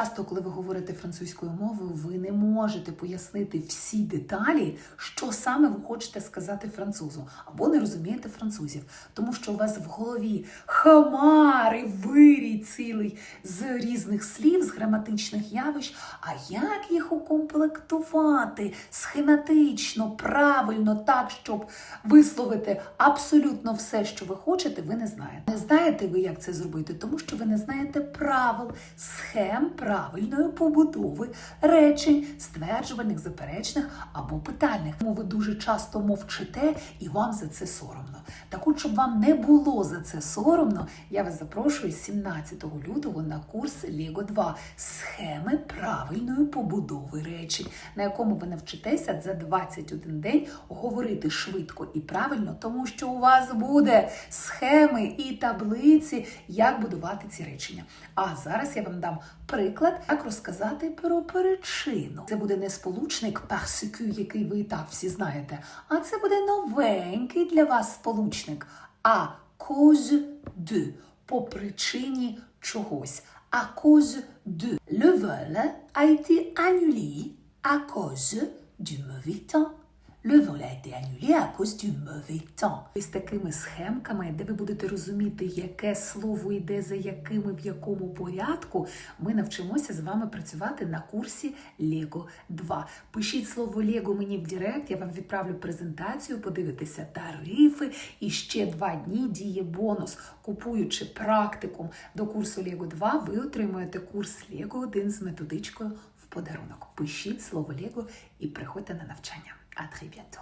Часто, коли ви говорите французькою мовою, ви не можете пояснити всі деталі, що саме ви хочете сказати французу, або не розумієте французів, тому що у вас в голові хамари, вирій цілий з різних слів, з граматичних явищ. А як їх укомплектувати схематично, правильно, так, щоб висловити абсолютно все, що ви хочете, ви не знаєте. Не знаєте ви, як це зробити, тому що ви не знаєте правил, схем правильної побудови речень, стверджувальних, заперечних або питальних. Тому ви дуже часто мовчите і вам за це соромно. Так от, щоб вам не було за це соромно, я вас запрошую 17 лютого на курс Лего 2 схеми правильної побудови речень, на якому ви навчитеся за 21 день говорити швидко і правильно, тому що у вас буде схеми і таблиці, як будувати ці речення. А зараз я вам дам приклад, як розказати про причину. Це буде не сполучник parce який ви і так всі знаєте, а це буде новенький для вас сполучник à cause de, по причині чогось. À cause de. Le vol a été annulé à cause du mauvais temps. Le vol a été annulé à cause du mauvais temps. Із такими схемками, де ви будете розуміти, яке слово йде за якими в якому порядку, ми навчимося з вами працювати на курсі Lego 2. Пишіть слово Lego мені в Директ, я вам відправлю презентацію, подивитися тарифи. І ще два дні діє бонус. Купуючи практикум до курсу Lego 2, ви отримуєте курс Lego 1 з методичкою в подарунок. Пишіть слово Lego і приходьте на навчання. À très bientôt.